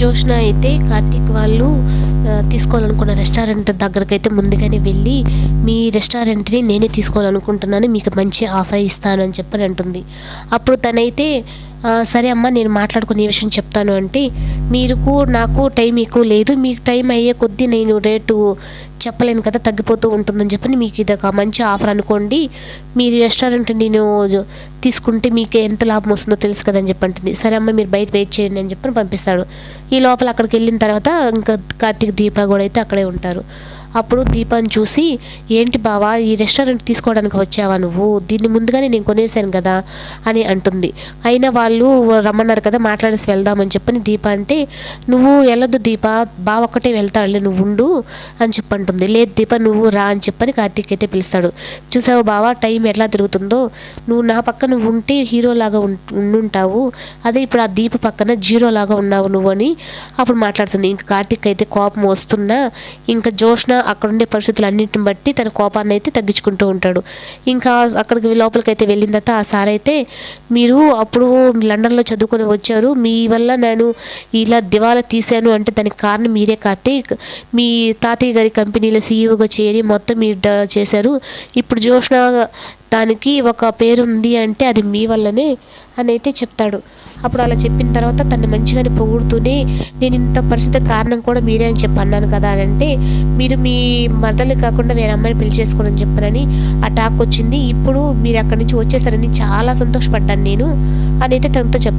జోష్న అయితే కార్తీక్ వాళ్ళు తీసుకోవాలనుకున్న రెస్టారెంట్ దగ్గరకు అయితే ముందుగానే వెళ్ళి మీ రెస్టారెంట్ని నేనే తీసుకోవాలనుకుంటున్నాను మీకు మంచి ఆఫర్ ఇస్తానని చెప్పని అంటుంది. అప్పుడు తనైతే సరే అమ్మ నేను మాట్లాడుకునే విషయం చెప్తాను అంటే మీకు నాకు టైం ఎక్కువ లేదు. మీకు టైం అయ్యే కొద్దీ నేను రేటు చెప్పలేను కదా తగ్గిపోతూ ఉంటుందని చెప్పని మీకు ఇది ఒక మంచి ఆఫర్ అనుకోండి. మీ రెస్టారెంట్ నేను తీసుకుంటే మీకు ఎంత లాభం వస్తుందో తెలుసు కదా అని చెప్పంటుంది సరే అమ్మ మీరు బయట వెయిట్ చేయండి అని చెప్పని పంపిస్తాడు. ఈ లోపల అక్కడికి వెళ్ళిన తర్వాత ఇంకా కార్తీక్ దీప కూడా అయితే అక్కడే ఉంటారు. అప్పుడు దీపాన్ని చూసి ఏంటి బావా ఈ రెస్టారెంట్ తీసుకోవడానికి వచ్చావా నువ్వు? దీన్ని ముందుగానే నేను కొనేసాను కదా అని అంటుంది. అయినా వాళ్ళు రమ్మన్నారు కదా మాట్లాడేసి వెళ్దామని చెప్పని దీప అంటే నువ్వు వెళ్ళొద్దు దీప బావ ఒక్కటే వెళ్తాడులే నువ్వు ఉండు అని చెప్పి అంటుంది లేదు దీప నువ్వు రా అని చెప్పని కార్తీక్ అయితే పిలుస్తాడు. చూసావు బావా టైం ఎట్లా తిరుగుతుందో? నువ్వు నా పక్కన ఉంటే హీరోలాగా ఉం- ఉండుంటావు. అదే ఇప్పుడు ఆ దీప పక్కన జీరోలాగా ఉన్నావు నువ్వు అని అప్పుడు మాట్లాడుతుంది. ఇంకా కార్తీక్ అయితే కోపం వస్తున్నా ఇంకా జోష్న అక్కడ ఉండే పరిస్థితులు అన్నింటిని బట్టి తన కోపాన్ని అయితే తగ్గించుకుంటూ ఉంటాడు. ఇంకా అక్కడికి లోపలికి అయితే వెళ్ళిన తర్వాత ఆ సార్ అయితే మీరు అప్పుడు లండన్లో చదువుకొని వచ్చారు. మీ వల్ల నేను ఇలా దివాలా తీశాను అంటే దానికి కారణం మీరే. కార్తీక్ మీ తాతయ్య గారి కంపెనీలో సీఈఓగా చేరి మొత్తం మీరు డ- చేశారు. ఇప్పుడు జోష్న దానికి ఒక పేరు ఉంది అంటే అది మీ వల్లనే అని అయితే చెప్తాడు. అప్పుడు అలా చెప్పిన తర్వాత తను మంచిగానే పొగుడుతూనే నేను ఇంత పరిస్థితి కారణం కూడా మీరే అని చెప్పి అన్నాను కదా అని అంటే మీరు మీ మరదలు కాకుండా వేరే అమ్మాయిని పెళ్ళి చేసుకోనని చెప్పారని ఆ టాక్ వచ్చింది. ఇప్పుడు మీరు అక్కడి నుంచి వచ్చేసారని చాలా సంతోషపడ్డాను నేను అని అయితే తనతో చెప్తాను